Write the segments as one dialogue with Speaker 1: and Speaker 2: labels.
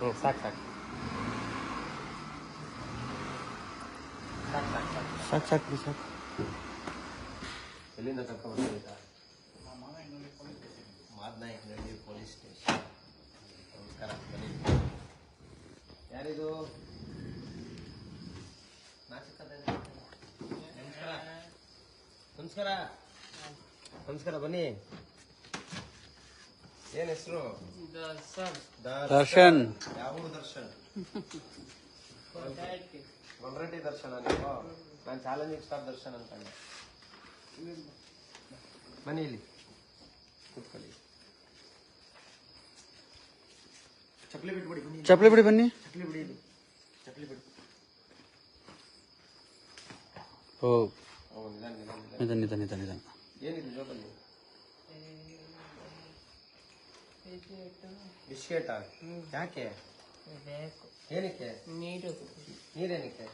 Speaker 1: ಹ್ಞೂ ಸಾಕು ಸಾಕು ಸಾಕು ಸಾಕು ಸಾಕು
Speaker 2: ಸಾಕು ಸಾಕು ಬಿಡಿ ಸಾಕು
Speaker 1: ಎಲ್ಲಿಂದ ಮಾದನಾಯಕನಹಳ್ಳಿ ಪೊಲೀಸ್ ಸ್ಟೇಷನ್ ನಮಸ್ಕಾರ ಬನ್ನಿ ಯಾರಿದು ನಮಸ್ಕಾರ ನಮಸ್ಕಾರ ನಮಸ್ಕಾರ ಬನ್ನಿ ಏನ್ ಹೆಸರು?
Speaker 2: ದರ್ಶನ್.
Speaker 1: ಯಾವ ದರ್ಶನ್? ಗೊಲ್ರಟ್ಟಿ ದರ್ಶನ ನೀವು? ನಾನು ಚಾಲೆಂಜಿಂಗ್ ಸ್ಟಾರ್ ದರ್ಶನ್ ಅನ್ಕೊಂಡೆ ಬನ್ನಿ ಇಲ್ಲಿ. ಕುತ್ಕೊಳ್ಳಿ. ಚಪ್ಪಲಿ ಬಿಟ್ಬಿಡಿ ಬನ್ನಿ
Speaker 2: ಚಪ್ಪಲಿ ಬಿಡಿ ಬನ್ನಿ.
Speaker 1: ಚಪ್ಪಲಿ ಬಿಡಿ ಇಲ್ಲಿ. ಚಪ್ಪಲಿ ಬಿಡಿ.
Speaker 2: ಓ.
Speaker 1: ಓ ನಿಧಾನ ನಿಧಾನ ನಿಧಾನ.
Speaker 2: ನಿಧಾನ ನಿಧಾನ ನಿಧಾನ.
Speaker 1: ಏನಿದೆ ಜೋಬಲ್ಲಿ? ಬಿಸ್ಕೆಟಾ? ಯಾಕೆ?
Speaker 3: ಬೇಕು.
Speaker 1: ಏನಕ್ಕೆ?
Speaker 3: ನೀರು.
Speaker 1: ನೀರೇನಕ್ಕೆ?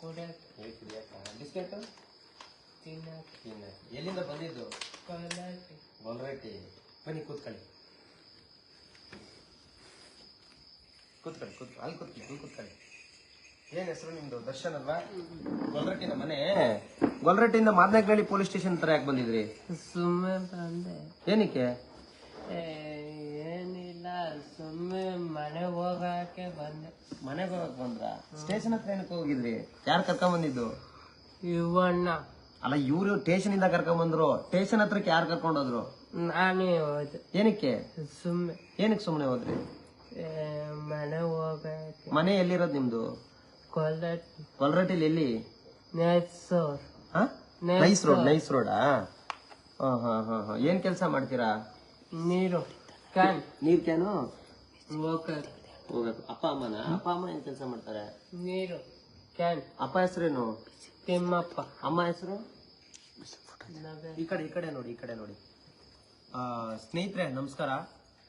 Speaker 3: ಕುಡಿಯಕ್ಕೆ
Speaker 1: ನೀರು ಕುಡಿಯಕ್ಕ ಬಿಸ್ಕೆಟ್?
Speaker 3: ತಿನ್ನಕ್ಕೆ
Speaker 1: ಎಲ್ಲಿಂದ ಬಂದಿದ್ದು? ಗೊಲ್ರಟ್ಟಿ ಬನ್ನಿ ಕೂತ್ಕೊಳ್ಳಿ. ಕೂತ್ಕೊಳ್ಳಿ ಕೂತ್ ಅಲ್ಲಿ ಕೂತ್ಕೊಳ್ಳಿ ಅಲ್ಲಿ ಕೂತ್ಕೊಳ್ಳಿ. ಏನ್ ಹೆಸರು ನಿಮ್ದು? ದರ್ಶನ್ ಅಲ್ವಾ? ಗೊಲ್ರಟ್ಟಿನ ಮನೆ? ಗೊಲ್ರಟ್ಟಿಯಿಂದ ಮಾದನಹಳ್ಳಿ ಪೊಲೀಸ್ ಸ್ಟೇಷನ್ ತರ ಯಾಕೆ ಬಂದಿದ್ರಿ?
Speaker 3: ಸುಮ್ಮನೆ
Speaker 1: ಏನಕ್ಕೆ?
Speaker 3: ಏನಿಲ್ಲ ಸುಮ್ಮನೆ ಮನೆಗೆ ಹೋಗಕ್ಕೆ ಬಂದೆ.
Speaker 1: ಮನೆಗೆ ಹೋಗಕ್ ಬಂದ್ರ? ಸ್ಟೇಷನ್ ಹತ್ರ ಏನಕ್ಕೆ ಹೋಗಿದ್ರಿ? ಯಾರು ಕರ್ಕೊಂಡ್ ಬಂದಿದ್ದು?
Speaker 3: ಇವಣ್ಣ.
Speaker 1: ಅಲ್ಲ ಇವ್ರು ಸ್ಟೇಷನ್ ಇಂದ ಕರ್ಕೊಂಡ್ ಬಂದ್ರು. ಸ್ಟೇಷನ್ ಹತ್ರಕ್ಕೆ ಯಾರು ಕರ್ಕೊಂಡ್ ಹೋದ್ರು?
Speaker 3: ನಾನೇ ಹೋದೆ.
Speaker 1: ಏನಕ್ಕೆ?
Speaker 3: ಸುಮ್ಮನೆ
Speaker 1: ಏನಕ್ಕೆ ಸುಮ್ಮನೆ ಹೋದ್ರಿ?
Speaker 3: ಮನೆ ಹೋಗಕ್ಕೆ
Speaker 1: ಮನೆ ಎಲ್ಲಿರೋದು ನಿಮ್ದು?
Speaker 3: ಕೊಲ್ಲಕ್ಕೆ
Speaker 1: ಕೊಲ್ರಟ್ಟಿಲಿ ಎಲ್ಲಿ? ನೈಸ್ ರೋಡ್ ನೈಸ್ ರೋಡಾ? ಹಾ ಹಾ ಹಾ ಹಾ. ಏನ್ ಕೆಲಸ ಮಾಡ್ತೀರಾ?
Speaker 3: ನೀರು. ಕ್ಯಾನ್
Speaker 1: ನೀರ್ ಕ್ಯಾನು
Speaker 3: ವಾಕರ್
Speaker 1: ಹೋಗಬೇಕು. ಅಪ್ಪ ಅಮ್ಮನ? ಅಪ್ಪ ಅಮ್ಮ ಏನ್ ಕೆಲಸ ಮಾಡ್ತಾರೆ?
Speaker 3: ನೀರು. ಕ್ಯಾನ್
Speaker 1: ಅಪ್ಪ ಹೆಸರೇನು?
Speaker 3: ತಿಮ್ಮಪ್ಪ.
Speaker 1: ಅಮ್ಮ ಹೆಸರು? ಈ ಕಡೆ ಈ ಕಡೆ ನೋಡಿ ಈ ಕಡೆ ನೋಡಿ. ಸ್ನೇಹಿತರೆ ನಮಸ್ಕಾರ.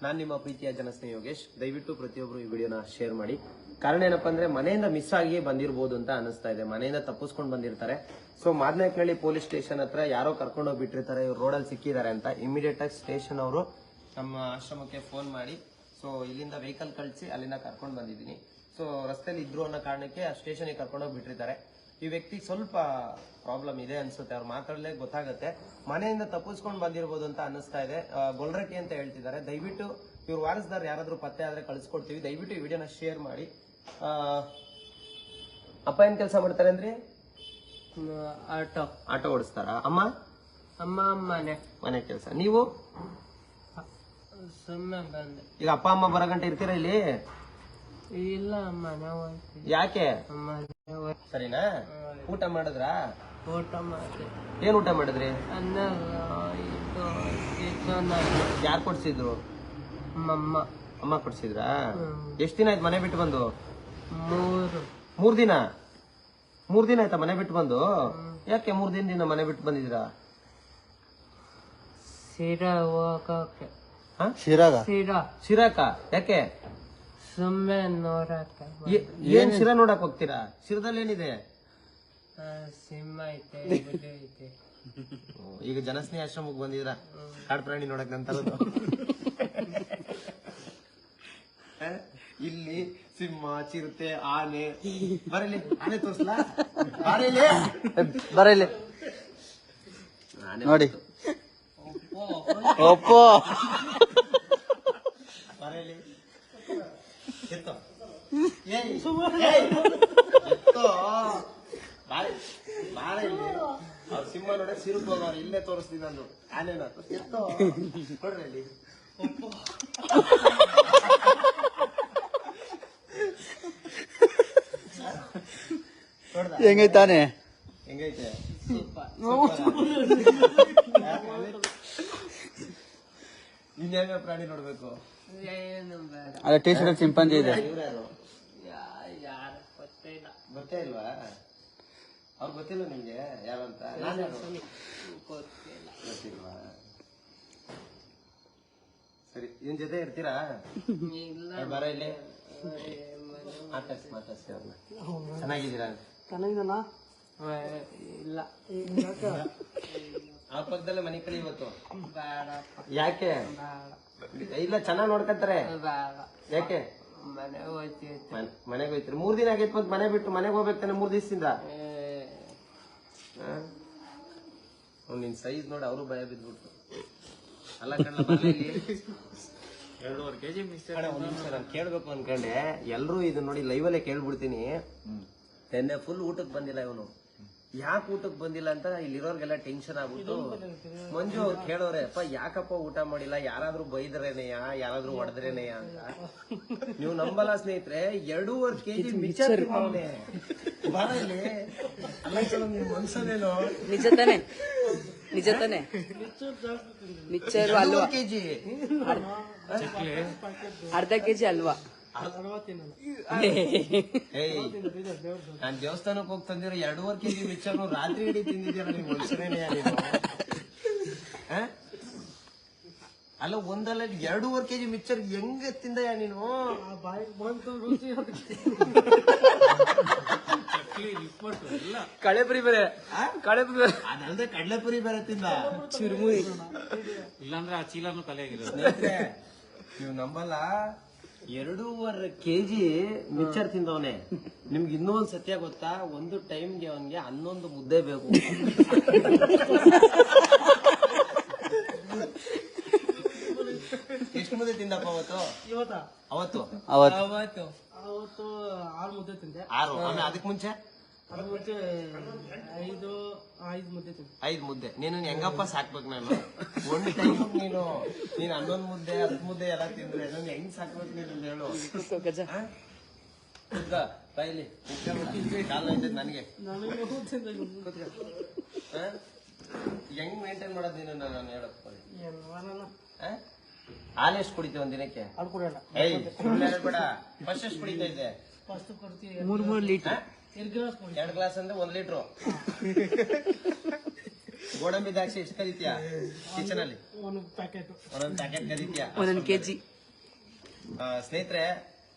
Speaker 1: ನಾನು ನಿಮ್ಮ ಪ್ರೀತಿಯ ಜನಸ್ನೇಹಿ ಯೋಗೇಶ್, ದಯವಿಟ್ಟು ಪ್ರತಿಯೊಬ್ಬರು ಈ ವಿಡಿಯೋನ ಶೇರ್ ಮಾಡಿ. ಕಾರಣ ಏನಪ್ಪಾ ಅಂದ್ರೆ, ಮನೆಯಿಂದ ಮಿಸ್ ಆಗಿ ಬಂದಿರ್ಬೋದು ಅಂತ ಅನಿಸ್ತಾ ಇದೆ. ಮನೆಯಿಂದ ತಪ್ಪಿಸ್ಕೊಂಡು ಬಂದಿರ್ತಾರೆ. ಸೊ ಮಾದನೇಕಳ್ಳಿ ಪೊಲೀಸ್ ಸ್ಟೇಷನ್ ಹತ್ರ ಯಾರೋ ಕರ್ಕೊಂಡು ಹೋಗಿ ಬಿಟ್ಟಿರ್ತಾರೆ, ಇವ್ರು ರೋಡಲ್ಲಿ ಸಿಕ್ಕಿದ್ದಾರೆ ಅಂತ. ಇಮಿಡಿಯೇಟ್ ಆಗಿ ಸ್ಟೇಷನ್ ಅವರು ನಮ್ಮ ಆಶ್ರಮಕ್ಕೆ ಫೋನ್ ಮಾಡಿ ಸೊ ಇಲ್ಲಿಂದ ವೆಹಿಕಲ್ ಕಳಿಸಿ ಅಲ್ಲಿಂದ ಕರ್ಕೊಂಡು ಬಂದಿದ್ದೀನಿ. ಸೊ ರಸ್ತೆಯಲ್ಲಿ ಇದ್ರು ಅನ್ನೋ ಕಾರಣಕ್ಕೆ ಆ ಸ್ಟೇಷನ್ಗೆ ಕರ್ಕೊಂಡು ಹೋಗಿ ಬಿಟ್ಟಿರ್ತಾರೆ. ಈ ವ್ಯಕ್ತಿ ಸ್ವಲ್ಪ ಪ್ರಾಬ್ಲಮ್ ಇದೆ ಅನ್ಸುತ್ತೆ ಅವ್ರು ಮಾತಾಡಲೇ ಗೊತ್ತಾಗುತ್ತೆ. ಮನೆಯಿಂದ ತಪ್ಪಿಸ್ಕೊಂಡು ಬಂದಿರ್ಬೋದು ಅಂತ ಅನಿಸ್ತಾ ಇದೆ. ಗೊಲ್ರಟ್ಟಿ ಅಂತ ಹೇಳ್ತಿದ್ದಾರೆ. ದಯವಿಟ್ಟು ಇವ್ರು ವಾರಸ್ದಾರ್ ಯಾರಾದರೂ ಪತ್ತೆ ಆದ್ರೆ ಕಳಿಸ್ಕೊಡ್ತೀವಿ. ದಯವಿಟ್ಟು ಈ ವಿಡಿಯೋನ ಶೇರ್ ಮಾಡಿ. ಅಪ್ಪ ಏನು ಕೆಲಸ ಮಾಡ್ತಾರೆ ಅಂದ್ರಿ?
Speaker 3: ಆಟೋ.
Speaker 1: ಆಟೋ ಓಡಿಸ್ತಾರ? ಅಮ್ಮ?
Speaker 3: ಅಮ್ಮ ಮನೆ
Speaker 1: ಮನೆ ಕೆಲಸ. ನೀವು?
Speaker 3: ಸುಮ್ಮನೆ ಬಂದೆ.
Speaker 1: ಈಗ ಅಪ್ಪ ಅಮ್ಮ ಬರೋ ಗಂಟೆ ಇರ್ತೀರಾ ಇಲ್ಲಿ?
Speaker 3: ಇಲ್ಲ ಅಮ್ಮ ನಾವು
Speaker 1: ಯಾಕೆ?
Speaker 3: ಹೋಗ್-
Speaker 1: ಸರಿನಾ? ಊಟ ಮಾಡಿದ್ರಾ?
Speaker 3: ಊಟ ಮಾಡಿ
Speaker 1: ಏನ್ ಊಟ ಮಾಡಿದ್ರಿ?
Speaker 3: ಅನ್ನ ಇದು
Speaker 1: ಯಾರು ಕೊಡ್ಸಿದ್ರು?
Speaker 3: ಮಮ್ಮ
Speaker 1: ಅಮ್ಮ ಕೊಡ್ಸಿದ್ರಾ. ಎಷ್ಟ್ ದಿನ ಆಯ್ತು ಮನೆ ಬಿಟ್ಟು ಬಂದು?
Speaker 3: ಮೂರು.
Speaker 1: ಮೂರ್ ದಿನ? ಮೂರ್ ದಿನ ಆಯ್ತಾ ಮನೆ ಬಿಟ್ಟು ಬಂದು? ಯಾಕೆ ಮೂರ್ ದಿನದಿಂದ ಮನೆ ಬಿಟ್ಟು ಬಂದಿದ್ದೀರಾ?
Speaker 3: ಶಿರಾ ಹೋಗಕ್ಕೆ?
Speaker 2: ಶಿರಾಗ?
Speaker 1: ಶಿರಾಕ? ಯಾಕೆ?
Speaker 3: ಸುಮ್ಮನೆ ನೋಡಕ್ಕ
Speaker 1: ಏ- ಏನ್ ಶಿರ ನೋಡಕ್ ಹೋಗ್ತೀರಾ? ಶಿರದಲ್ಲಿ ಏನಿದೆ
Speaker 3: ಆ, ಸಿಂಹ ಐತೆ ಹುಲಿ ಐತೆ.
Speaker 1: ಓ, ಈಗ ಜನಸ್ನೇಹಿ ಆಶ್ರಮಕ್ಕೆ ಬಂದಿದ್ರ ಕಾಡು ಪ್ರಾಣಿ ನೋಡಕ್ ನಂತರ ಇಲ್ಲಿ ಸಿಂಹ ಚಿರತೆ ಆನೆ. ಬರಲಿ ಆನೆ ತೋರ್ಸ್ಲಾ? ಬರಲಿ.
Speaker 2: ಬರ ನೋಡಿ. ಒಪ್ಪೋ.
Speaker 1: ಬರೇಲಿ. ಅವ್ರ ಸಿಂಹ ನೋಡ ಸಿರುಕ್ ಹೋಗೋರು ಇಲ್ಲೇ ತೋರಿಸ್ತೀನಿ ನಾನು ಆನೆನ ಎತ್ತೋ ಕೊಡ್ರಿ ಇಲ್ಲಿ ಹೆಂಗೈತೆ
Speaker 2: ಹೆಂಗೈತಾನೆ
Speaker 1: ಹೆಂಗೈತೆ ಇನ್ಯಾವ ಪ್ರಾಣಿ ನೋಡ್ಬೇಕು
Speaker 3: ಏನು ಟೀ
Speaker 2: ಅದೇ ಟಿ ಶರ್ಟ್ ಸಿಂಪಂಜಿ ಇದೆ
Speaker 3: ಯಾರು
Speaker 1: ಗೊತ್ತೇ ಇಲ್ವಾ? ಅವ್ರು ಗೊತ್ತಿಲ್ಲ ನಿಮ್ಗೆ? ಯಾರಂತ? ಗೊತ್ತಿಲ್ವಾ? ಸರಿ ಇವ್ನ ಜೊತೆ ಇರ್ತೀರಾ?
Speaker 3: ಇಲ್ಲ.
Speaker 1: ಬರ ಇಲ್ಲಿ. ಮಾತಾಡ್ಸಿ ಮಾತಾಡ್ಸಿ ಅವ್ರನ್ನ. ಚೆನ್ನಾಗಿದ್ದೀರಾ?
Speaker 3: ಏ, ಇಲ್ಲ.
Speaker 1: ಆ ಪಕ್ಕದಲ್ಲೇ ಮನೆ ಕಳಿ ಇವತ್ತು. ಯಾಕೆ? ಇಲ್ಲ ಚೆನ್ನಾಗ್ ನೋಡ್ಕೊಂತಾರೆ. ಯಾಕೆ?
Speaker 3: ಮನೆಗೆ ಹೋಯ್ತು
Speaker 1: ಮನ್- ಮನೆಗೆ ಹೋಯ್ತ್ರಿ. ಮೂರ್ ದಿನ ಆಗೈತ್ ಮತ್ ಮನೆ ಬಿಟ್ಟು ಮನೆಗೆ ಹೋಗ್ಬೇಕಾನೆ ಮೂರ್ ದಿವಸದಿಂದ? ನಿನ್ ಸೈಜ್ ನೋಡಿ ಅವರು ಭಯ ಬಿದ್ಬಿಟ್ಟು ಅಲ್ಲ ಕಣ್ಣ ಎರಡೂವರೆ ಕೆಜಿ ಒಂದ್ ನಿಮಿಷ ನಾನು ಕೇಳ್ಬೇಕು ಅನ್ಕೊಂಡೆ. ಎಲ್ರು ಇದು ನೋಡಿ ಲೈವ್ ಅಲ್ಲೇ ಕೇಳ್ಬಿಡ್ತೀನಿ. ನಿನ್ನೆ ಫುಲ್ ಊಟಕ್ಕೆ ಬಂದಿಲ್ಲ ಇವನು. ಯಾಕೆ ಊಟಕ್ಕೆ ಬಂದಿಲ್ಲ ಅಂತ ಇಲ್ಲಿರೋರ್ಗೆಲ್ಲ ಟೆನ್ಷನ್ ಆಗ್ಬಿಟ್ಟು ಮಂಜು ಅವ್ರು ಕೇಳೋರೆ ಅಪ್ಪ ಯಾಕಪ್ಪ ಊಟ ಮಾಡಿಲ್ಲ? ಯಾರಾದ್ರೂ ಬೈದ್ರೇನೆಯ? ಯಾರಾದ್ರೂ ಹೊಡೆದ್ರೇನೆಯ? ಅಂತ ನೀವು ನಂಬಲ್ಲ ಸ್ನೇಹಿತರೆ ಎರಡೂವರೆ ಕೆಜಿ ಮಿಕ್ಸರ್
Speaker 4: ನಿಜ ತಾನೆ ನಿಜ ತಾನೆ ಮಿಕ್ಚರು ಅಲ್ವಾ?
Speaker 1: ಕೆಜಿ.
Speaker 4: ಅರ್ಧ ಕೆಜಿ ಅಲ್ವಾ?
Speaker 1: ನಾನ್ ದೇವಸ್ಥಾನಕ್ಕೆ ಹೋಗಿ ತಂದಿರ ಎರಡೂವರೆ ಕೆಜಿ ಮಿಕ್ಸರ್ ರಾತ್ರಿ ಇಡೀ ತಿಂದಿದ್ದೀರ ನೀವು? ಮನುಷ್ಯರೇನೆ? ಅಲ್ಲ ಒಂದಲ್ಲ ಎರಡೂವರೆ ಕೆಜಿ ಮಿಚ್ಚರ್ ಹೆಂಗ ತಿಂದಯ ನೀನು?
Speaker 2: ಕಳೆಪುರಿ ಬೇರೆ. ಬೇರೆ. ಅದಲ್ಲದೆ ಕಡಲೆಪುರಿ ಬೇರೆ
Speaker 1: ಅದಲ್ದೆ ಇಲ್ಲಾಂದ್ರೆ ಆ ಚೀಲನು
Speaker 4: ಕಲೆ
Speaker 1: ಆಗಿರೋದು ನೀವು ನಂಬಲ್ಲ? ಎರಡೂವರೆ ಕೆಜಿ ಮಿಕ್ಸರ್ ತಿಂದವನೆ. ನಿಮ್ಗೆ ಇನ್ನೂ ಒಂದ್ ಸತ್ಯ ಗೊತ್ತಾ? ಒಂದು ಟೈಮ್ಗೆ ಅವನ್ಗೆ ಹನ್ನೊಂದು ಮುದ್ದೆ ಬೇಕು. ಎಷ್ಟು ಮುದ್ದೆ ತಿಂದಪ್ಪ ಅವತ್ತು? ಅವತ್ತು.
Speaker 2: ಅವತ್ತು.
Speaker 3: ಅವತ್ತು.
Speaker 5: ಅವತ್ತು ಆರು ಮುದ್ದೆ ತಿಂದೆ.
Speaker 1: ಆರು. ಆಮೇಲೆ ಅದಕ್ ಮುಂಚೆ?
Speaker 5: ಐದು ಐದು ಮುದ್ದೆ
Speaker 1: ಐದ್ ಮುದ್ದೆ. ನೀನು ಹೆಂಗಪ್ಪ ಸಾಕ್ಬೇಕು ನಾನು? ಒಂದ್ ಟೈಮ್ ನೀನು. ನೀನ್ ಹನ್ನೊಂದ್ ಮುದ್ದೆ ಹತ್ತು ಮುದ್ದೆ ಎಲ್ಲ ತಿಂದ್ರೆ ನಾನು ಹೆಂಗ್ ಸಾಕ್ಬೇಕು ನೀನು ಹೇಳು.
Speaker 4: ಗಜ?
Speaker 1: ಕೂತ್ಕ, ಕಾಲ ಐತೆ ನನಗೆ. ಆ? ಹೆಂಗ್ ಮೇಂಟೈನ್ ಮಾಡೋದು ನೀನು ನಾನು ಹೇಳಪ್ಪ ಹಾಲು ಎಷ್ಟು ಕುಡಿತೀವಿ ಒಂದ್ ದಿನಕ್ಕೆ?
Speaker 5: ಅದು ಕುಡಿಯಲ್ಲ.
Speaker 1: ಏಯ್ ಸುಳ್ಳು ಹೇಳ್ಬೇಡ. ಫಸ್ಟ್ ಎಷ್ಟು ಕುಡಿತಾ ಇದ್ದೆ?
Speaker 5: ಫಸ್ಟ್ ಕೊಡ್ತೀವಿ
Speaker 4: ಮೂರ್ ಮೂರ್ ಲೀಟರ್
Speaker 5: ಎರಡು ಗ್ಲಾಸ್ ಕುಡಿ.
Speaker 1: ಎರಡ್ ಗ್ಲಾಸ್ ಅಂದ್ರೆ ಒಂದ್ ಲೀಟ್ರು. ಗೋಡಂಬಿ ದ್ರಾಕ್ಷಿ ಎಷ್ಟು ಕರೀತೀಯಾ? ಕಿಚನ್ ಅಲ್ಲಿ
Speaker 5: ಒಂದೊಂದು ಪ್ಯಾಕೆಟ್
Speaker 1: ಒಂದೊಂದ್ ಪ್ಯಾಕೆಟ್ ಕರಿತೀಯಾ?
Speaker 4: ಒಂದೊಂದ್ ಕೆಜಿ.
Speaker 1: ಸ್ನೇಹಿತರೆ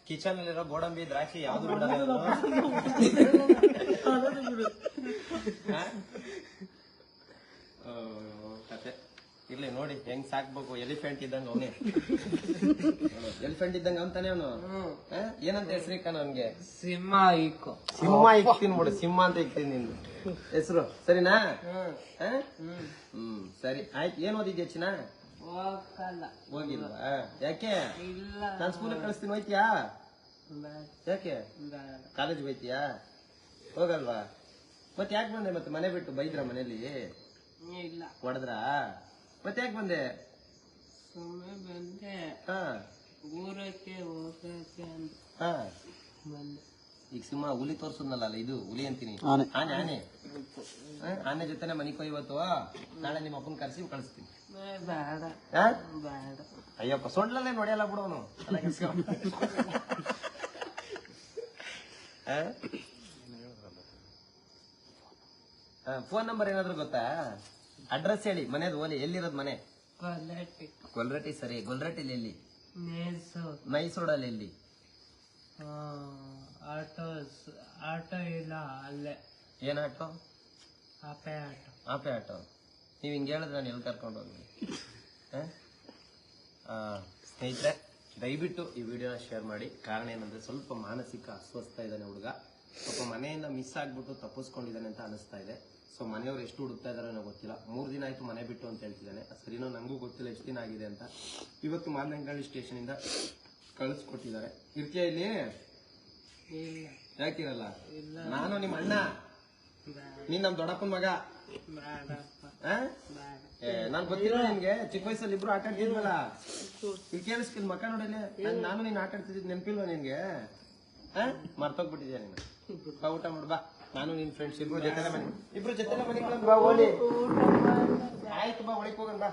Speaker 1: ಕಿಚನ್ ಅಲ್ಲಿರೋ ಗೋಡಂಬಿ ದ್ರಾಕ್ಷಿ ಯಾವ್ದು ಬಿಡಲ್ಲ. ಆ? ಕತೆ. ಇರ್ಲಿ ನೋಡಿ ಹೆಂಗ್ ಸಾಕ್ಬೇಕು? ಎಲಿಫೆಂಟ್ ಇದ್ದಂಗ ಅವನೇ. ಎಲಿಫೆಂಟ್ ಇದ್ದಂಗ ಅಂತಾನೆ ಅವನು. ಏನಂತ ಹೆಸರಿಕ್ಕ ನನ್ಗೆ
Speaker 3: ಸಿಂಹ ಇಕ್ಕು.
Speaker 1: ಸಿಂಹ ಇಕ್ತೀನಿ ಬಿಡು ಸಿಂಹ ಅಂತ ಇಕ್ತೀನಿ ನಿಂದು. ಹೆಸರು ಸರಿನಾ? ಹ್ಮ್. ಸರಿ. ಆಯ್ತು ಏನ್ ಓದಿದ್ಯಾ ಚಿನ್ನ? ಹೋಗಿಲ್ವಾ ಯಾಕೆ?
Speaker 3: ಇಲ್ಲ.
Speaker 1: ನಾನ್ ಸ್ಕೂಲಿಗೆ ಕಳಿಸ್ತೀನಿ ಹೋಯ್ತಿಯಾ? ಯಾಕೆ? ಕಾಲೇಜ್ ಹೋಯ್ತಿಯಾ? ಹೋಗಲ್ವಾ? ಮತ್ತೆ ಯಾಕೆ ಬಂದೆ ಮತ್ತೆ ಮನೆ ಬಿಟ್ಟು ಬೈದ್ರ ಮನೇಲಿ?
Speaker 3: ಇಲ್ಲ.
Speaker 1: ಹೊಡೆದ್ರಾ? ಮತ್ತೆ ಯಾಕೆ ಬಂದೆ?
Speaker 3: ಸುಮ್ಮನೆ ಬಂದೆ.
Speaker 1: ಹಾ.
Speaker 3: ಊರಕ್ಕೆ ಹೋಗಕ್ಕೆ ಅಂತ
Speaker 1: ಹಾ.
Speaker 3: ಬಂದೆ.
Speaker 1: ಈಗ ಸಿಂಹ ಹುಲಿ ತೋರ್ಸದ್ನಲ್ಲ ಅಲ್ಲ ಇದು? ಹುಲಿ ಅಂತೀನಿ.
Speaker 2: ಆನೆ.
Speaker 1: ಆನೆ ಆನೆ. ಹಾ, ಆನೆ ಜೊತೆನೆ ಮನಿಗೆ ಹೋಗಿ ಇವತ್ತು ನಾಳೆ ನಿಮ್ಮ ಅಪ್ಪನ ಕರ್ಸಿ ಕಳಿಸ್ತೀನಿ. ಅಯ್ಯಪ್ಪ ಸೊಂಡ್ಲಲ್ಲೇ ನೋಡಿಯಲ್ಲ ಬಿಡೋನು ಫೋನ್ ನಂಬರ್ ಏನಾದ್ರು ಗೊತ್ತಾ? ಅಡ್ರೆಸ್ ಹೇಳಿ ಮನೆದು ಓಲಿ ಎಲ್ಲಿರೋದು ಮನೆ?
Speaker 3: ಕ್ವಾಲಿಟಿ
Speaker 1: ಗೊಲ್ರಟ್ಟಿ ಸರಿ ಗೊಲ್ರಟ್ಟಿಲಿ ಎಲ್ಲಿ? ಮೈಸೂರಲ್ಲಿ ಎಲ್ಲಿ?
Speaker 3: ಆಟೋ ಆಟೋ ಇಲ್ಲ ಅಲ್ಲೇ.
Speaker 1: ಏನ್ auto?
Speaker 3: Ape auto.
Speaker 1: Ape auto. ನೀವು ಹಿಂಗೆ ಹೇಳಿದ್ರೆ ನಾನು ಎಲ್ಲಿ ಕರ್ಕೊಂಡು ಹೋಗಿ ಸ್ನೇಹಿತರೆ ದಯವಿಟ್ಟು ಈ ವಿಡಿಯೋನ ಶೇರ್ ಮಾಡಿ. ಕಾರಣ ಏನಂದ್ರೆ ಸ್ವಲ್ಪ ಮಾನಸಿಕ ಅಸ್ವಸ್ಥ ಇದ್ದಾನೆ ಹುಡುಗ. ಸ್ವಲ್ಪ ಮನೆಯಿಂದ ಮಿಸ್ ಆಗ್ಬಿಟ್ಟು ತಪ್ಪಿಸ್ಕೊಂಡಿದ್ದಾನೆ ಅಂತ ಅನಿಸ್ತಾ ಇದೆ. ಸೊ ಮನೆಯವ್ರು ಎಷ್ಟು ಹುಡುಕ್ತಾ ಇದಾರೆ ನನಗೆ ಗೊತ್ತಿಲ್ಲ. ಮೂರು ದಿನ ಆಯ್ತು ಮನೆ ಬಿಟ್ಟು ಅಂತ ಹೇಳ್ತಿದ್ದಾನೆ. ಸರಿನೋ ನನಗೂ ಗೊತ್ತಿಲ್ಲ ಎಷ್ಟು ದಿನ ಆಗಿದೆ ಅಂತ. ಇವತ್ತು ಮಾದನಂಗಳ್ಳಿ ಸ್ಟೇಷನಿಂದ ಕಳಿಸ್ಕೊಟ್ಟಿದ್ದಾರೆ. ಇರ್ತೀಯ ಇಲ್ಲಿ?
Speaker 3: ಇಲ್ಲ.
Speaker 1: ಯಾಕಿರಲ್ಲ? ನಾನು ನಿಮ್ಮ ಅಣ್ಣ. ನೀನ್ ನಮ್ ದೊಡ್ಡಪ್ಪನ ಮಗ. ನಾನ್ ಗೊತ್ತಿಲ್ಲ ನಿಮ್ಗೆ ಚಿಕ್ಕ ವಯಸ್ಸಲ್ಲಿ ಇಬ್ರು ಆಟ ಆಡ್ತಿದ್ವಲ್ಲ. ಇಲ್ಲಿ ಕೇಳಿಸ್ಕಿಲ್ ಮಕ್ಕ ನೋಡಿಲ್ಲ. ನಾನ್- ನಾನು ಆಟ ಆಡ್ತಿದ್ ನೆನ್ಪಿಲ್ವಾ ನಿನ್ಗೆ? ಮರ್ತೋಗ್ಬಿಟ್ಟಿದ್ಯಾ ನೀನು? ಊಟ ಮಾಡು ಬಾ. ನಾನು ನಿನ್ ಫ್ರೆಂಡ್ಸ್ ಇಬ್ರು ಜೊತೆ ಮನೆ ಇಬ್ರು ಜೊತೆ ಮನೆ ಬಾ ಓಲಿ ಆಯ್ತು ಬಾ ಒಳಗೆ ಹೋಗೋಣ ಬಾ.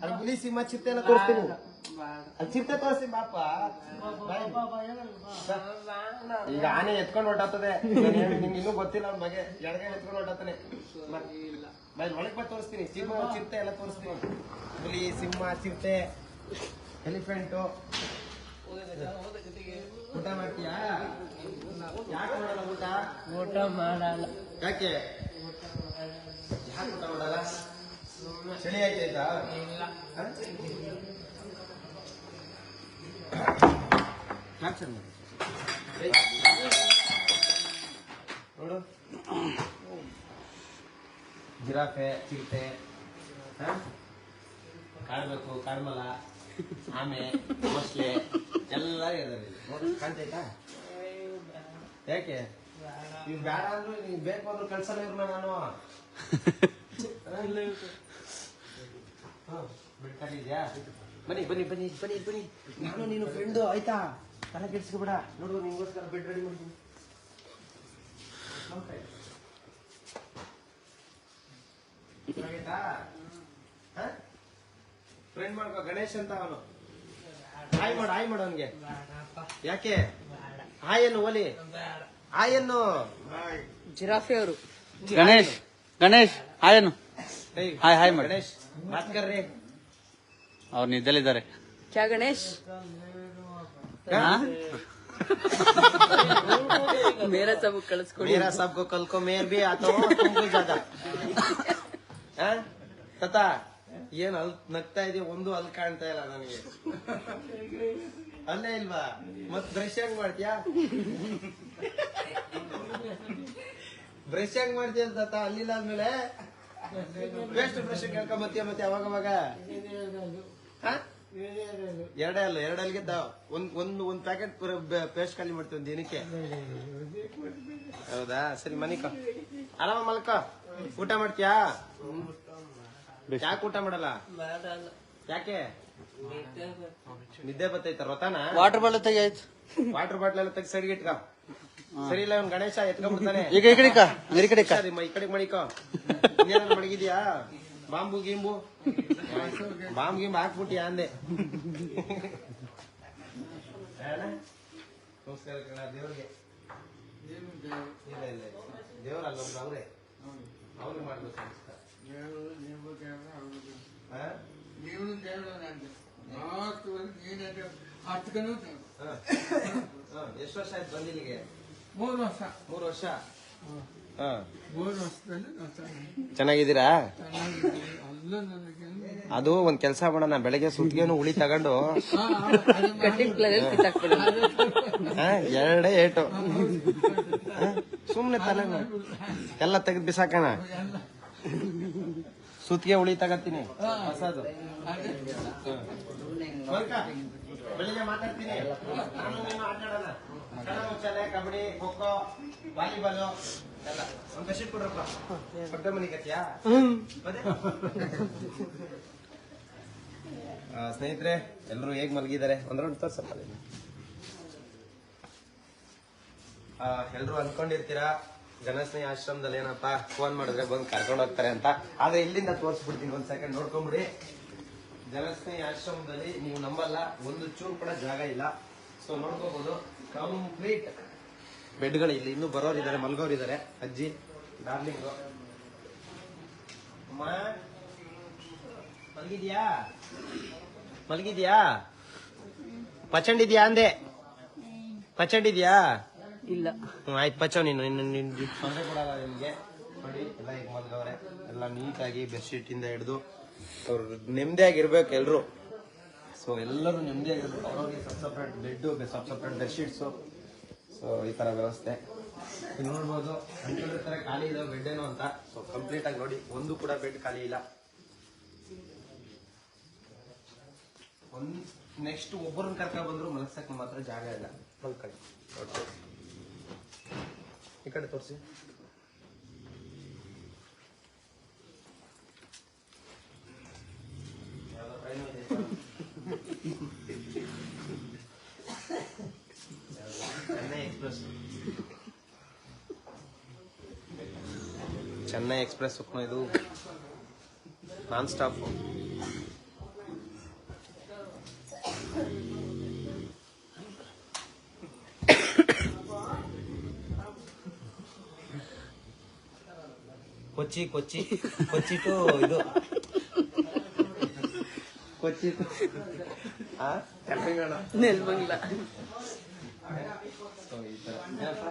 Speaker 1: ಅಲ್ಲಿ ಹುಲಿ ಸಿಂಹ ಚಿತ್ತೆನ ಎಲ್ಲ ತೋರಿಸ್ತೀನಿ. ಅಲ್ಲಿ ಚಿತ್ತೆ ತೋರಿಸ್ತೀನಿ ಬಾಪ ಬಾ. ಈಗ ಆನೆ ಎತ್ಕೊಂಡು ಹೊಟ್ಟಾತದೆ ನಿಮ್ಗೆ ಇನ್ನೂ ಗೊತ್ತಿಲ್ಲ ಅವ್ರ ಬಗ್ಗೆ. ಎಡಗೈ ಎತ್ಕೊಂಡು ಹೊಟ್ಟಾತಾನೆ ಬಾ. ಒಳಗ್ ಇಲ್ಲಿ ಒಳಗೆ ಬಾ ತೋರಿಸ್ತೀನಿ. ಸಿಂಹ ಚಿತ್ತೆ ಎಲ್ಲ ತೋರಿಸ್ತೀನಿ. ಹುಲಿ ಸಿಂಹ ಚಿತ್ತೆ ಎಲಿಫೆಂಟು. ಊಟ ಮಾಡ್ತೀಯಾ? ಯಾಕೆ ಮಾಡಲ್ಲ ಊಟ
Speaker 3: ಊಟ ಮಾಡಲ್ಲ
Speaker 1: ಯಾಕೆ? ಯಾಕೆ ಊಟ ಮಾಡಲ್ಲ? ಚಳಿ ಆಯ್ತಾಯ್ತಾ
Speaker 3: ಇಲ್ಲ.
Speaker 1: ಹ? ಆಕ್ಷನ್ ನೋಡು. ಜಿರಾಫೆ ಚಿರತೆ. ಹ? ಕಾಡ್ಬೇಕು ಕಾಡ್ಮಲ ಆಮೆ ಮೊಸಳೆ ಎಲ್ಲ ಇದಾರೆ ಇಲ್ಲಿ. ನೋಡು, ಕಾಣ್ತೈತಾ ಯಾಕೆ ಇವ್ ಬೇಡ ಅಂದ್ರು ನೀವ್ ಬೇಕು ಅಂದ್ರೆ ಕಳ್ಸಲ್ಲ ಇವ್ರನ್ನ ನಾನು. ಬಿಡ್ಕೊಂಡಿದ್ಯಾ ಬನ್ನಿ ಬನ್ನಿ ಬನ್ನಿ ಬನ್ನಿ ಬನ್ನಿ. ನಾನು ನೀನು ಫ್ರೆಂಡು ಆಯ್ತಾ? ತಲೆ ಕೆಡ್ಸ್ಕೊಬೇಡ. ನೋಡು ನಿಂಗೋಸ್ಕರ ಬೆಡ್ ರೆಡಿ ಮಾಡ್ತೀನಿ ಫ್ರೆಂಡ್ ಮಾಡ್ಕೋ ಗಣೇಶ್ ಅಂತ ಅವನು. ಆಯ್ ಮಾಡು ಆಯ್ ಮಾಡು ಅವನಿಗೆ. ಯಾಕೆ? ಆಯನ್ನು ಒಲಿ. ಹಾಯನ್ನು
Speaker 4: ಜಿರಾಫೆ ಅವರು.
Speaker 2: ಗಣೇಶ್ ಗಣೇಶ್
Speaker 1: ಹಾಯನ್ನು
Speaker 2: ಹಾಯ್ ಹಾಯ್ ಮಾಡಿ.
Speaker 1: ಗಣೇಶ್ ಮಾತ್ ಕರ್ರಿ.
Speaker 2: ಅವ್ರು ನಿದ್ದಲ್ಲಿದ್ದಾರೆ.
Speaker 4: ಕ್ಯಾ ಗಣೇಶ್? ಮೇರಾ ಸಬ್ ಕಳಿಸ್ಕೊಡಿ.
Speaker 1: ಮೇರಾ ಕಲ್ಕೊ ಮೇರ್ ಬಿ ಆತ ತುಂಬು ಏನ್ ಅಲ್ ನಗ್ತಾ ಇದೆಯಾ ಒಂದು ಅಲ್ಲಿ ಕಾಣ್ತಾ ಇಲ್ಲ ನನಗೆ. ಅಲ್ಲೇ ಇಲ್ವಾ? ಮತ್ ಬ್ರಷ್ ಹೆಂಗ್ ಮಾಡ್ತೀಯಾ? ಬ್ರಷ್ ಹೆಂಗ್ ಮಾಡ್ತೀಯ ತಾತ, ಅಲ್ಲಿಲ್ಲ ಆದ್ಮೇಲೆ ಎಷ್ಟು ಬ್ರಷ್ ಕೇಳ್ಕೊಂಬತ್ತೀಯ ಮತ್ತೆ ಅವಾಗ ಅವಾಗ? ಎರಡೇ ಅಲ್ಲ ಎರಡಲ್ಲಿಗೆ ಒಂದ್ ಒಂದ್ ಒಂದ್ ಪ್ಯಾಕೆಟ್ ಪೇಸ್ಟ್ ಖಾಲಿ ಮಾಡ್ತೀವಿ ದಿನಕ್ಕೆ. ಹೌದಾ? ಸರಿ ಮನಿಕ. ಆರಾಮ ಮಲ್ಕ. ಊಟ ಮಾಡ್ತೀಯಾ? ಯಾಕೆ ಊಟ ಮಾಡಲ್ಲ? ಯಾಕೆ? ನಿದ್ದೆ ಬತ್ತೈತ ರೊತಾನ
Speaker 2: ವಾಟರ್ ಬಾಟಲ್ ತೆಗೆಯ್ತು
Speaker 1: ವಾಟರ್ ಬಾಟ್ಲ್ ಎಲ್ಲ ತೆಗಿ ಸರಿಗೆ ಇಟ್ಕ. ಸರಿ ಇಲ್ಲ ಅವ್ನ್ ಗಣೇಶ ಎತ್ಕೊಂಡ್ಬಿಡ್ತಾನೆ.
Speaker 2: ಈಗ ಈ ಕಡೆ ಈ ಕಡೆ ಇಕ್ಕ.
Speaker 1: ಸರಿ, ಮ- ಈ ಕಡೆಗೆ ಮಡಿಕೋ ಇನ್ನೇನಾದ್ರು ಮಡಗಿದ್ಯಾ ಬಾಂಬು ಗೀಂಬು? ಬಾಂಬ್ ಗೀಂಬು ಹಾಕ್ಬಿಟ್ಟಿ ಅಂದೆ? ನಮಸ್ಕಾರ ಕಣ ದೇವ್ರಿಗೆ. ಇಲ್ಲ ಇಲ್ಲ ದೇವ್ರಲ್ಲ ಅವ್ರೆ ಅವ್ರಿಗೆ ಮಾಡ್ಬೇಕು ನಮಸ್ಕಾರ ಹಾ?
Speaker 5: ಹತ್ಕನು
Speaker 1: ಹಾ. ಹಾ, ಎಷ್ಟು ವರ್ಷ ಆಯ್ತು ಬಂದಿಲ್ಲಿಗೆ?
Speaker 5: ಮೂರು ವರ್ಷ.
Speaker 1: ಮೂರು ವರ್ಷ? ಹಾ.
Speaker 5: ಮೂರು ವರ್ಷದಲ್ಲಿ ನಾವು ಚೆನ್ನಾಗಿ-
Speaker 1: ಚೆನ್ನಾಗಿದ್ದೀರಾ?
Speaker 5: ಅಲ್ಲ ನನಗೆ
Speaker 1: ಅದು ಒಂದ್ ಕೆಲಸ ಮಾಡೋಣ ಬೆಳಗ್ಗೆ ಸುತ್ತಿಗೆನು ಉಳಿ ತಗೊಂಡು. ಎರಡೇ ಏಟು. ಸುಮ್ನೆ ತಲೆ ಎಲ್ಲ ತೆಗೆದು ಬಿಸಾಕಣ. ಸುತ್ತಿಗೆ ಉಳಿ ತಗತ್ತೀನಿ. ಹೊಸದು ಬೆಳಿಗ್ಗೆ ಮಾತಾಡ್ತೀನಿ. ಮುಚ್ಚಾಲೆ ಕಬಡ್ಡಿ ಖೋಖೋ ವಾಲಿಬಾಲ್ ಎಲ್ಲ. ಒಂದ್ ಬೆಡ್ಶೀಟ್ ಕೊಡ್ರಪ್ಪ. ಹೊಟ್ಟೆ ಮನೆ ಕತ್ತಿಯಾ ಸ್ನೇಹಿತರೆ ಎಲ್ಲರೂ ಹೇಗ್ ಮಲಗಿದ್ದಾರೆ? ಒಂದ್ ರೌಂಡ್ ತೋರ್ಸಪ್ಪ ಎಲ್ರು ಅನ್ಕೊಂಡಿರ್ತೀರಾ ಜನಸ್ನೇಹಿ ಆಶ್ರಮದಲ್ಲಿ ಏನಪ್ಪ ಫೋನ್ ಮಾಡಿದ್ರೆ ಬಂದು ಕರ್ಕೊಂಡು ಹೋಗ್ತಾರೆ ಅಂತ. ಆದ್ರೆ ಇಲ್ಲಿಂದ ತೋರಿಸ್ಬಿಡ್ತೀನಿ ಒಂದ್ ಸೆಕೆಂಡ್ ನೋಡ್ಕೊಂಬಿಡಿ. ಜನಸ್ನೇಹಿ ಆಶ್ರಮದಲ್ಲಿ ನೀವು ನಂಬಲ್ಲ, ಒಂದು ಚೂರು ಕೂಡ ಜಾಗ ಇಲ್ಲ. ಸೊ ನೋಡ್ಕೋಬಹುದು ಕಂಪ್ಲೀಟ್ ಬೆಡ್ಗಳು ಇಲ್ಲಿ ಇನ್ನೂ ಬರೋರಿದ್ದಾರೆ, ಮಲ್ಗೋರಿದ್ದಾರೆ. ಅಜ್ಜಿ ಡಾರ್ಲಿಂಗ್ ಮಲಗಿದ್ಯಾ? ಮಲಗಿದ್ಯಾ? ಪಚಂಡಿದ್ಯಾ ಅಂದೆ? ಪಚಂಡಿದ್ಯಾ?
Speaker 4: ಇಲ್ಲ.
Speaker 1: ಆಯ್ತು ಪಚವ್ ನೀನು ನಿನ್ನ ನಿನ್ ತೊಂದರೆ ಕೊಡಲ್ಲ ನಿಮಗೆ. ನೋಡಿ ಎಲ್ಲ ಈಗ ಮಲ್ಗವ್ರೆ ಎಲ್ಲ ನೀಟಾಗಿ ಬೆಡ್ಶೀಟ್ ಇಂದ ಹಿಡಿದು ಅವ್ರು ನೆಮ್ಮದಿಯಾಗಿರ್ಬೇಕು ಎಲ್ರು. ಸೊ ಎಲ್ಲರೂ ನೆಮ್ಮದಿಯಾಗಿರ್ಬೇಕು ಅವ್ರವ್ರಿಗೆ ಸಬ್ ಸಪ್ರೇಟ್ ಬೆಡ್ಡು ಸಬ್ ಸಪ್ರೇಟ್ ಬೆಡ್ಶೀಟ್ಸು. ಸೊ ಈ ತರ ವ್ಯವಸ್ಥೆ. ನೋಡ್ಬೋದು ನೋಡ್ಬೋದು ಥರ ಖಾಲಿ ಇದೆ ಬೆಡ್ ಏನು ಅಂತ. ಸೊ ಕಂಪ್ಲೀಟ್ ಆಗಿ ನೋಡಿ ಒಂದು ಕೂಡ ಬೆಡ್ ಖಾಲಿ ಇಲ್ಲ. ಒಂದ್ ನೆಕ್ಸ್ಟ್ ಒಬ್ಬರನ್ನ ಕರ್ಕೊಂಡ್ ಬಂದ್ರು ಮಲಗ್ಸಕ್ ಮಾತ್ರ ಜಾಗ ಇಲ್ಲ. ಮಲ್ಕೊಳ್ಳಿ. ಈ ಕಡೆ ತೋರಿಸಿ ಚೆನ್ನೈ ಎಕ್ಸ್ಪ್ರೆಸ್ ಚೆನ್ನೈ ಎಕ್ಸ್ಪ್ರೆಸ್ ಇದು non stop Kochi Kochi Kochi to ಇದು. ಕೊಚ್ಚಿ ತೆಲಂಗಾಣ.
Speaker 4: ನೆಲ್ಮಂಗ್ಲ.
Speaker 1: ಸೊ ಈ ತರ. ಏನಪ್ಪ?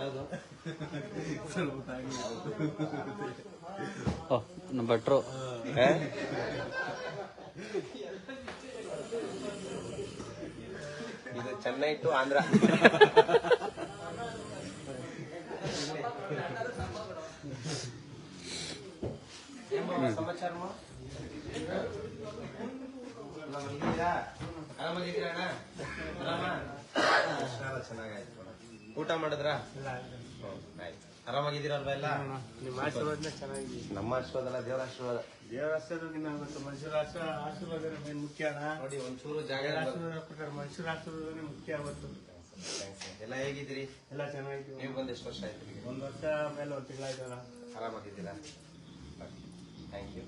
Speaker 1: ಯಾವ್ದು?
Speaker 2: ಓ ನಮ್ಮ ಭಟ್ರು?
Speaker 1: ಇದು ಚೆನ್ನೈ ಟು ಆಂಧ್ರ. ಆರಾಮ ಚೆನ್ನಾಗಾಯ್ತು ಊಟ ಮಾಡಿದ್ರ? ಆಯ್ತು ಆರಾಮಾಗಿದ್ದೀರಲ್ವಾ ಎಲ್ಲ?
Speaker 5: ನಿಮ್ಮ ಆಶೀರ್ವಾದ ಚೆನ್ನಾಗಿದೆ
Speaker 1: ನಮ್ಮ ಆಶೀರ್ವಾದ ದೇವರ ಆಶೀರ್ವಾದ.
Speaker 5: ದೇವರ ಆಶೀರ್ವಾದ ಮತ್ತು ಮನುಷ್ಯರ ಆಶೀರ್ವಾದ ಆಶೀರ್ವಾದನೇ ಮುಖ್ಯ ಅಣ್ಣ.
Speaker 1: ನೋಡಿ ಒಂಚೂರು ಜಾಗ.
Speaker 5: ಆಶೀರ್ವಾದ ಕೊಟ್ಟರೆ ಮನುಷ್ಯರ ಆಶೀರ್ವಾದನೇ ಮುಖ್ಯ ಅವತ್ತು.
Speaker 1: ಎಲ್ಲ ಹೇಗಿದ್ದೀರಿ?
Speaker 5: ಎಲ್ಲ ಚೆನ್ನಾಗಿದ್ದೀವಿ.
Speaker 1: ನೀವು ಬಂದು ಎಷ್ಟು ವರ್ಷ ಆಯ್ತು ಒಂದ್
Speaker 5: ಒಂದು ವರ್ಷ ಮೇಲೆ ಒಂದು ತಿಂಗಳಾಯ್ತಲ್ಲ
Speaker 1: ಆರಾಮಾಗಿದ್ದೀರಾ? ಥ್ಯಾಂಕ್ ಯು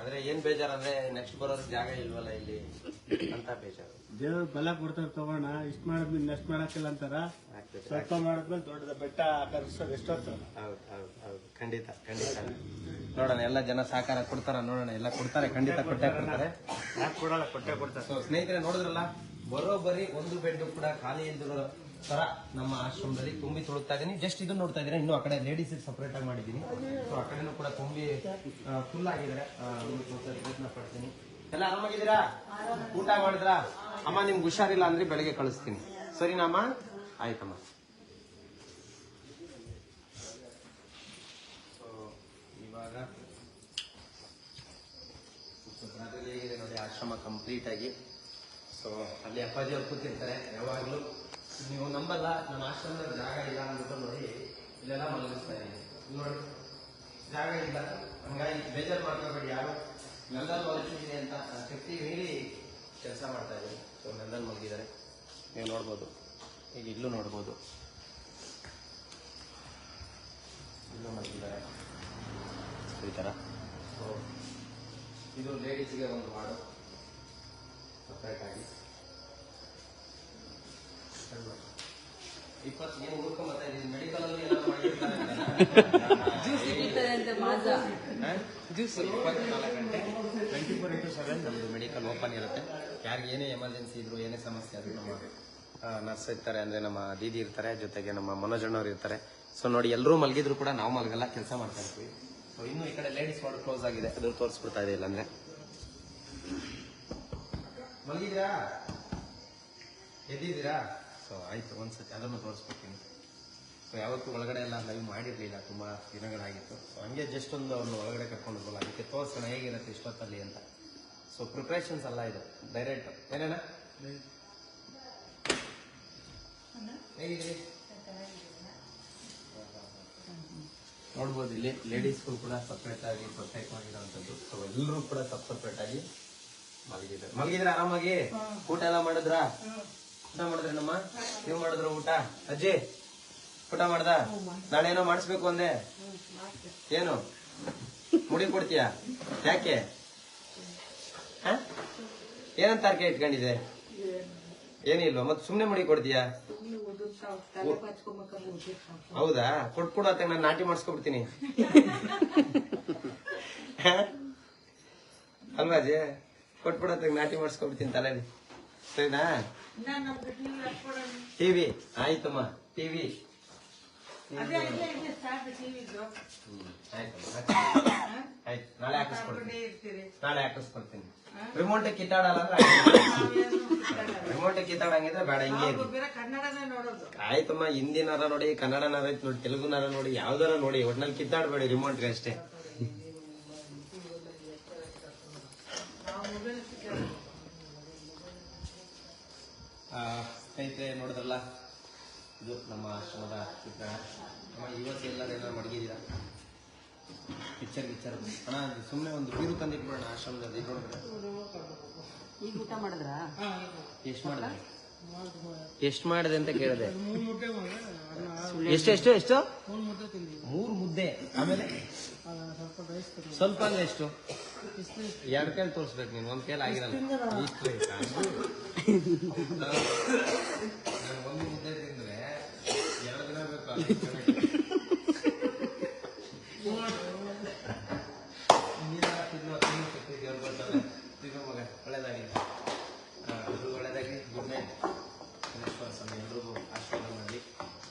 Speaker 1: ಅಂದ್ರೆ ಏನ್ ಬೇಜಾರ್ ಅಂದ್ರೆ ನೆಕ್ಸ್ಟ್ ಬರೋದ್ ಜಾಗ ಇಲ್ವಲ್ಲ ಇಲ್ಲಿ? ಅಂತ ಬೇಜಾರು.
Speaker 5: ದೇವ್ರ ಬಲ ಕೊಡ್ತಾರೆ ತಗೋಣ ಇಷ್ಟ ಮಾಡಿದ್ಮೇಲೆ ನೆಕ್ಸ್ಟ್ ಮಾಡಕ್ಕಿಲ್ಲ ಅಂತಾರ. ಸ್ವಲ್ಪ ಮಾಡಿದ್ಮೇಲೆ ದೊಡ್ಡದ ಬೆಟ್ಟ ಕರ್ಸೋದು ಎಷ್ಟೊತ್ತು?
Speaker 1: ಹೌದು ಹೌದು ಹೌದು. ಖಂಡಿತ ಖಂಡಿತ. ನೋಡೋಣ ಎಲ್ಲ ಜನ ಸಹಕಾರ ಕೊಡ್ತಾರ ನೋಡೋಣ. ಎಲ್ಲ ಕೊಡ್ತಾರೆ ಖಂಡಿತ ಕೊಟ್ಟೆ ಕೊಡ್ತಾರೆ.
Speaker 5: ಯಾಕೆ ಕೊಡಲ್ಲ ಕೊಟ್ಟೆ ಕೊಡ್ತಾರೆ.
Speaker 1: ಸೊ ಸ್ನೇಹಿತರೆ ನೋಡಿದ್ರಲ್ಲ ಬರೋಬ್ಬರಿ ಒಂದು ಬೆಡ್ ಕೂಡ ಖಾಲಿ ಇಲ್ದಿರೋ ತರ ನಮ್ಮ ಆಶ್ರಮದಲ್ಲಿ ತುಂಬಿ ತುಳುಕ್ತಾ ಇದ್ದೀನಿ. ಜಸ್ಟ್ ಇದನ್ನ ನೋಡ್ತಾ ಇದ್ದೀರಾ ಇನ್ನು ಆ ಕಡೆ ಲೇಡೀಸ್ ಸಪರೇಟ್ ಆಗಿ ಮಾಡಿದೀನಿ ಸೊ ಆ ಕಡೆನೂ ಕೂಡ ತುಂಬಿ ಫುಲ್ ಆಗಿದ್ದಾರೆ. ಪ್ರಯತ್ನ ಪಡ್ತೀನಿ. ಎಲ್ಲ ಆರಾಮಾಗಿದ್ದೀರಾ? ಊಟ ಮಾಡಿದ್ರಾ? ಅಮ್ಮ, ನಿಮ್ಗೆ ಹುಷಾರಿಲ್ಲ ಅಂದ್ರೆ ಬೆಳಗ್ಗೆ ಕಳಿಸ್ತೀನಿ. ಸರಿನಮ್ಮ ಆಯ್ತಮ್ಮ. ಇವಾಗ ಹೇಗಿದೆ ನೋಡಿ, ಆಶ್ರಮ ಕಂಪ್ಲೀಟ್ ಆಗಿ. ಸೊ ಅಲ್ಲಿ ಅಪ್ಪಾಜಿ ಅವ್ರು ಕೂತಿರ್ತಾರೆ. ಯಾವಾಗಲೂ ನೀವು ನಂಬಲ್ಲ ನಮ್ಮ ಆಶ್ರಮದಲ್ಲಿ ಜಾಗ ಇಲ್ಲ ಅಂದ್ಬಿಟ್ಟು ನೋಡಿ, ಇಲ್ಲೆಲ್ಲ ಮಲಗಿಸ್ತಾ ಇದ್ದೀನಿ. ನೋಡಿ. ಜಾಗ ಇಲ್ಲ. ಹಂಗಾಗಿ ಬೇಜಾರು ಮಾಡ್ಕೋಬೇಡಿ ಯಾರು. ನೆಲದಲ್ಲಿ ಮಲಗಿಸಿದ್ದೀನಿ ಅಂತ ನನ್ನ ಶಕ್ತಿ ಮೀರಿ ಕೆಲಸ ಮಾಡ್ತಾ ಇದ್ದೀನಿ. ಸೊ, ನೆಲದಲ್ಲಿ ಮಲಗಿದ್ದಾರೆ. ನೀವು ನೋಡ್ಬೋದು. ಈಗ ಇಲ್ಲೂ ನೋಡ್ಬೋದು. ಇಲ್ಲೂ ಮಲಗಿದ್ದಾರೆ. ಈ ಥರ. ಇದು ಲೇಡೀಸ್ಗೆ ಒಂದು ಮಾಡು ಸಪ್ರೇಟ್ ಮೆಡಿಕಲ್ ಓಪನ್ ಇರುತ್ತೆ ಯಾರಿಗೆ ಏನೇ ಎಮರ್ಜೆನ್ಸಿ ಇದ್ರು ಏನೇ ಸಮಸ್ಯೆ ಆದರೂ ನಮ್ಮ ನರ್ಸ್ ಇರ್ತಾರೆ ಅಂದರೆ ನಮ್ಮ ದೀದಿ ಇರ್ತಾರೆ ಜೊತೆಗೆ ನಮ್ಮ ಮನೋಜಣ್ಣವ್ರು ಇರ್ತಾರೆ ಸೊ ನೋಡಿ ಎಲ್ಲರೂ ಮಲಗಿದ್ರು ಕೂಡ ನಾವು ಮಲಗಲ್ಲ ಕೆಲಸ ಮಾಡ್ತಾ ಇರ್ತೀವಿ. ಸೊ ಇನ್ನು ಈ ಕಡೆ ಲೇಡೀಸ್ ವಾರ್ಡ್ ಕ್ಲೋಸ್ ಆಗಿದೆ ಅದು ತೋರಿಸ್ಬಿಡ್ತಾ ಇದೆ ಇಲ್ಲಾಂದ್ರೆ ಮಲಗಿದ್ರಾ ಎದ್ದಿದ್ದೀರಾ ಸೊ ಆಯ್ತು ಒಂದ್ಸತಿ ಅದನ್ನು ತೋರಿಸ್ಬಿಡ್ತೀನಿ. ಸೊ ಯಾವತ್ತೂ ಒಳಗಡೆ ಎಲ್ಲ ಲೈವ್ ಮಾಡಿರಲಿಲ್ಲ, ತುಂಬ ದಿನಗಳಾಗಿತ್ತು. ಸೊ ಹಂಗೆ ಜಸ್ಟ್ ಒಂದು ಅವ್ರನ್ನ ಒಳಗಡೆ ಕರ್ಕೊಂಡು ಹೋಗಲ್ಲ. ಅದಕ್ಕೆ ತೋರಿಸೋಣ ಹೇಗಿರುತ್ತೆ ಇಷ್ಟೊತ್ತಲ್ಲಿ ಅಂತ. ಸೊ ಪ್ರಿಪ್ರೇಷನ್ಸ್ ಅಲ್ಲ ಇದು. ಡೈರೆಕ್ಟ್ ಏನೇನ? ನೋಡ್ಬೋದು, ಇಲ್ಲಿ ಲೇಡೀಸ್ಗಳು ಕೂಡ ಸಪ್ರೇಟ್ ಆಗಿ ಪ್ರೊಟೆಕ್ಟ್ ಮಾಡಿರೋಂಥದ್ದು ಸೊ ಎಲ್ಲರೂ ಕೂಡ ಸಪ್ ಸಪ್ರೇಟ್ ಆಗಿ ಮಲಗಿದ್ದಾರೆ. ಮಲಗಿದ್ರೆ ಆರಾಮಾಗಿ ಊಟ ಎಲ್ಲ ಮಾಡಿದ್ರಾ? ಊಟ ಮಾಡಿದ್ರೆ ನಮ್ಮ ನೀವು ಮಾಡಿದ್ರು ಊಟ? ಅಜ್ಜಿ, ಊಟ ಮಾಡ್ದ? ನಾಳೆ ಏನೋ ಮಾಡಿಸ್ಬೇಕು ಅಂದೆ. ಏನು? ಮುಡಿ ಕೊಡ್ತೀಯಾ? ಯಾಕೆ? ಏನಂತ ಅರ್ಕೆ ಇಟ್ಕೊಂಡಿದೆ ಏನಿಲ್ವಾ ಮತ್ತೆ ಸುಮ್ನೆ ಮುಡಿ ಕೊಡ್ತೀಯಾ? ಹೌದಾ? ಕೊಟ್ಬಿಡು ಅತ್ತ, ನಾನು ನಾಟಿ ಮಾಡಿಸ್ಕೊಬಿಡ್ತೀನಿ? ಅಲ್ವಾ ಅಜಯ್ ಕೊಟ್ಬಿಡತ್ತ ನಾಟಿ ಮಾಡಿಸ್ಕೊಬಿಡ್ತೀನಿ ತಲೆಯಲ್ಲಿ ಸರಿನಾ? ಟಿವಿ ಆಯ್ತಮ್ಮ ಟಿವಿ ಆಯ್ತು ನಾಳೆ ಹಾಕಿಸ್ಕೊಡ್ತೀನಿ. ನಾಳೆ ಹಾಕಿಸ್ಕೊಡ್ತೀನಿ. ರಿಮೋಟ್ ಕಿತ್ತಾಡಲ್ಲ ಅಂದ್ರೆ ರಿಮೋಟ್ ಕಿತ್ತಾಡಂಗಿದ್ರೆ ಬೇಡ ಹಿಂಗೆ. ಆಯ್ತಮ್ಮ ಹಿಂದಿನಾರ ನೋಡಿ ಕನ್ನಡನಾರ ನೋಡಿ ತೆಲುಗುನಾರ ನೋಡಿ ಯಾವ್ದಾರ ನೋಡಿ ಒಟ್ನಲ್ಲಿ ಕಿತ್ತಾಡ್ಬೇಡಿ ರಿಮೋಟ್ ಅಷ್ಟೇ. ಸ್ನೇಹಿತರೆ ನೋಡಿದ್ರಲ್ಲ? ಇದು ನಮ್ಮ ಆಶ್ರಮದ ಚಿತ್ರ. ನಮ್ಮ ಇವತ್ತು ಎಲ್ಲರೂ ಏನಾರು ಮಡಗಿದ್ದೀರಾ? ಪಿಕ್ಚರ್ ಗಿಚ್ಚರ್ ಅಣ್ಣ ಸುಮ್ಮನೆ ಒಂದು ಬೀರು ತಂದಿಟ್ಬಿಡೋಣ ಆಶ್ರಮದಲ್ಲಿ ನೋಡಿದ್ರೆ.
Speaker 4: ಈಗ ಊಟ ಮಾಡಿದ್ರಾ?
Speaker 1: ಎಷ್ಟು ಮಾಡಿದೆ ಎಷ್ಟು ಮಾಡಿದೆ ಅಂತ ಕೇಳಿದೆ. ಎಷ್ಟು ಎಷ್ಟು ಎಷ್ಟು? ಮೂರು ಮುದ್ದೆ. ಆಮೇಲೆ? ಸ್ವಲ್ಪ ಅಂದ್ರೆ ಎಷ್ಟು? ಎರಡು ಕೈಲಿ ತೋರಿಸ್ಬೇಕು ನೀನು? ಒಂದ್ ಕೈಲಿ ಆಗಿರಲ್ಲ. ಇಷ್ಟು? ನಾನು ಒಂದು ಮುದ್ದೆ ತಿಂದ್ರೆ ಎರಡು ದಿನ ಬೇಕು. ಆ, ಎಲ್ರಿಗೂ ಒಳ್ಳೇದಾಗ್ಲಿ. ಗುಡ್ ನೈಟ್ ಶನೇಶ್ವರ ಸ್ವಾಮಿ ಎಲ್ರಿಗೂ ಆಶೀರ್ವಾದ ಮಾಡಲಿ.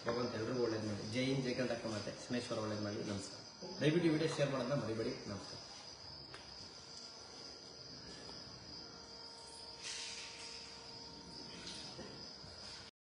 Speaker 1: ಭಗವಂತ ಎಲ್ರಿಗೂ ಒಳ್ಳೇದು ಮಾಡಿ ಜೈ ಹಿಂದ್ ಮತ್ತೆ ಶನೇಶ್ವರ ಒಳ್ಳೇದು ಮಾಡಿ ನಮಸ್ಕಾರ. ದಯವಿಟ್ಟು ವಿಡಿಯೋ ಶೇರ್ ಮಾಡೋದನ್ನ ಮರಿಬೇಡಿ. ನಮಸ್ಕಾರ.